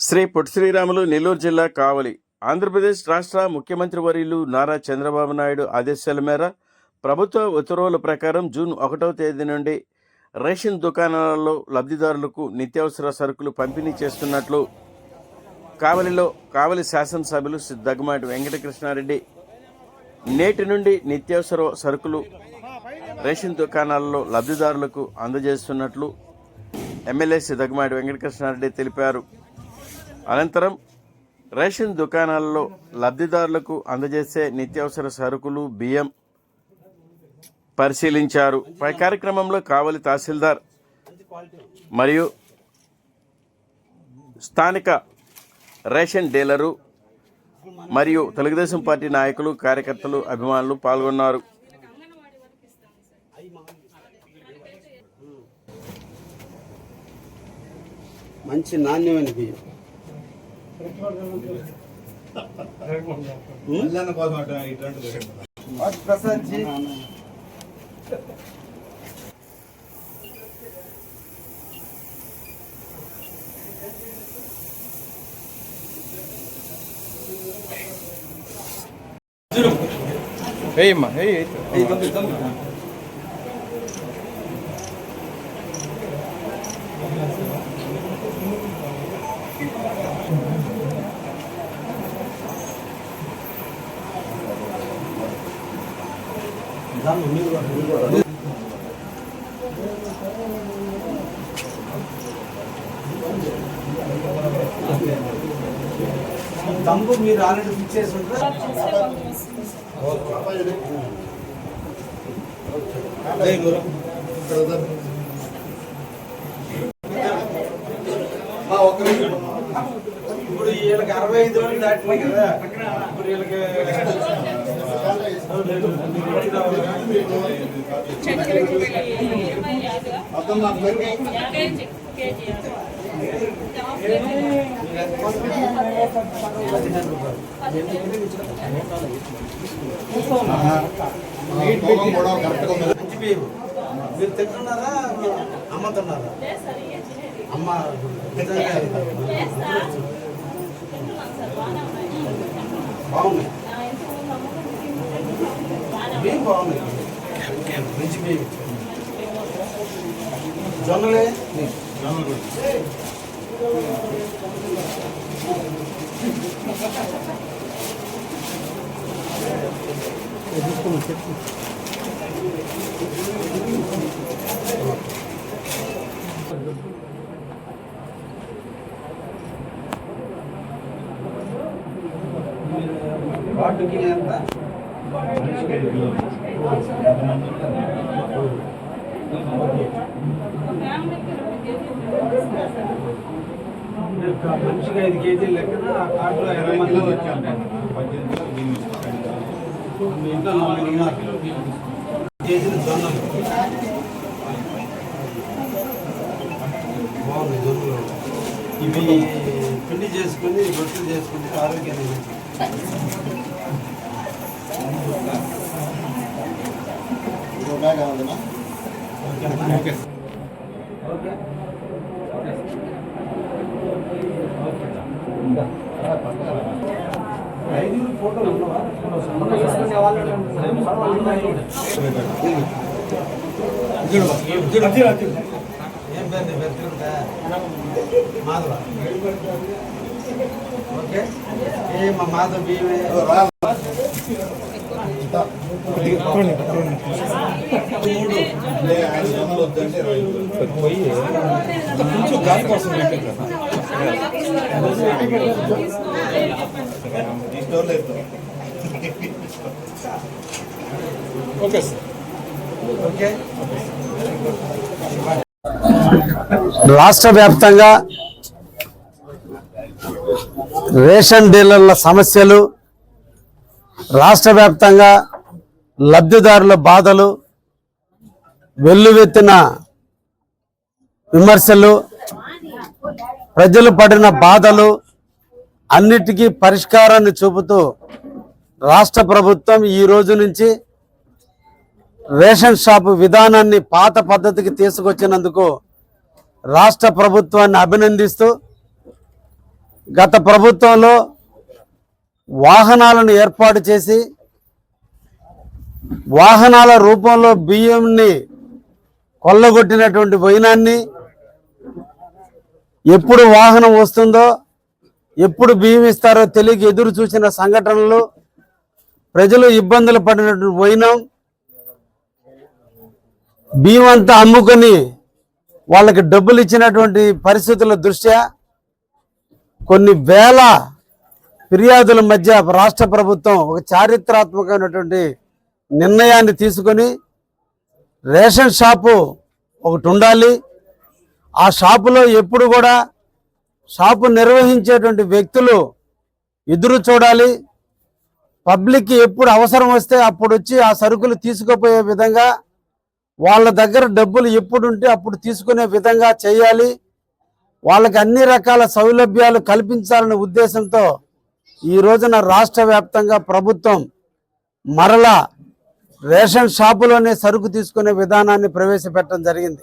శ్రీ పొట్టి శ్రీరాములు నెల్లూరు జిల్లా కావలి. ఆంధ్రప్రదేశ్ రాష్ట్ర ముఖ్యమంత్రి వర్యులు నారా చంద్రబాబు నాయుడు ఆదేశాల మేర ప్రభుత్వ ఉత్తర్వుల ప్రకారం జూన్ ఒకటవ తేదీ నుండి రేషన్ దుకాణాలలో లబ్ధిదారులకు నిత్యావసర సరుకులు పంపిణీ చేస్తున్నట్లు కావలిలో కావలి శాసనసభ్యులు దగ్గమాటి వెంకటకృష్ణారెడ్డి నేటి నుండి నిత్యావసర సరుకులు రేషన్ దుకాణాలలో లబ్ధిదారులకు అందజేస్తున్నట్లు ఎమ్మెల్యే శ్రీ వెంకటకృష్ణారెడ్డి తెలిపారు. అనంతరం రేషన్ దుకాణాలలో లబ్ధిదారులకు అందజేసే నిత్యావసర సరుకులు బియ్యం పరిశీలించారు. పై కార్యక్రమంలో కావలి తహసీల్దార్ మరియు స్థానిక రేషన్ డీలరు మరియు తెలుగుదేశం పార్టీ నాయకులు కార్యకర్తలు అభిమానులు పాల్గొన్నారు. మంచి నాణ్యమైన బియ్యం. కళ్యాణ కోసం అటు ఇట్లాంటిది ప్రసాద్ జీ ఏయమ్మా ఏయ్ దంబు మీరు ఆల్రెడీ ఫిక్స్ చేసి ఉంటారా జై గురు ఇప్పుడు వీళ్ళకి అరవై ఐదు వరకు దాటినాయి కదా ఇప్పుడు వీళ్ళకి తూకం కూడా కరెక్ట్గా ఉంది మంచి బియ్యం మీరు తింటున్నారా అమ్ముతున్నారా అమ్మ బాగున్నాయి బియ్యం బాగుంది? మంచి బియ్యం జొన్నలే? వాటికి ఎంత? మనిషికి ఐదు కేజీలు లెక్కన ఆ కార్డులో ఇరవై మంది వచ్చాం మీ ఇంట్లో నలుగురు ఉన్నారు కేజీలు జొన్నలు బాగుంది జొన్నలు ఇవి పిండి చేసుకుని రొట్టెలు చేసుకుంటే ఆరోగ్యాన్ని ఓకే ఫోటోలు ఉన్నవా ఏం పేరు మాధవ ఓకే. ఏ మా మాధవ్ కొంచెం గాలి కోసం ఓకే సార్ ఓకే రాష్ట్ర వ్యాప్తంగా రేషన్ డీలర్ల సమస్యలు రాష్ట్ర వ్యాప్తంగా లబ్ధిదారుల బాధలు వెల్లువెత్తిన విమర్శలు ప్రజలు పడిన బాధలు అన్నిటికీ పరిష్కారాన్ని చూపుతూ రాష్ట్ర ప్రభుత్వం ఈ రోజు నుంచి రేషన్ షాపు విధానాన్ని పాత పద్ధతికి తీసుకొచ్చినందుకు రాష్ట్ర ప్రభుత్వాన్ని అభినందిస్తూ గత ప్రభుత్వంలో వాహనాలను ఏర్పాటు చేసి వాహనాల రూపంలో బియ్యంని కొల్లగొట్టినటువంటి వైనాన్ని ఎప్పుడు వాహనం వస్తుందో ఎప్పుడు బియ్యం ఇస్తారో తెలియక ఎదురు చూసిన సంఘటనలు ప్రజలు ఇబ్బందులు పడినటువంటి వైనం బియ్యం అంతా అమ్ముకొని వాళ్ళకి డబ్బులు ఇచ్చినటువంటి పరిస్థితుల దృష్ట్యా కొన్ని వేల ఫిర్యాదుల మధ్య రాష్ట్ర ప్రభుత్వం ఒక చారిత్రాత్మకమైనటువంటి నిర్ణయాన్ని తీసుకొని రేషన్ షాపు ఒకటి ఉండాలి. ఆ షాపులో ఎప్పుడు కూడా షాపు నిర్వహించేటువంటి వ్యక్తులు ఎదురు చూడాలి. పబ్లిక్కి ఎప్పుడు అవసరం వస్తే అప్పుడు వచ్చి ఆ సరుకులు తీసుకుపోయే విధంగా వాళ్ళ దగ్గర డబ్బులు ఎప్పుడు ఉంటే అప్పుడు తీసుకునే విధంగా చేయాలి. వాళ్ళకి అన్ని రకాల సౌలభ్యాలు కల్పించాలనే ఉద్దేశంతో ఈ రోజున రాష్ట్ర వ్యాప్తంగా ప్రభుత్వం మరలా రేషన్ షాపులోనే సరుకు తీసుకునే విధానాన్ని ప్రవేశపెట్టడం జరిగింది.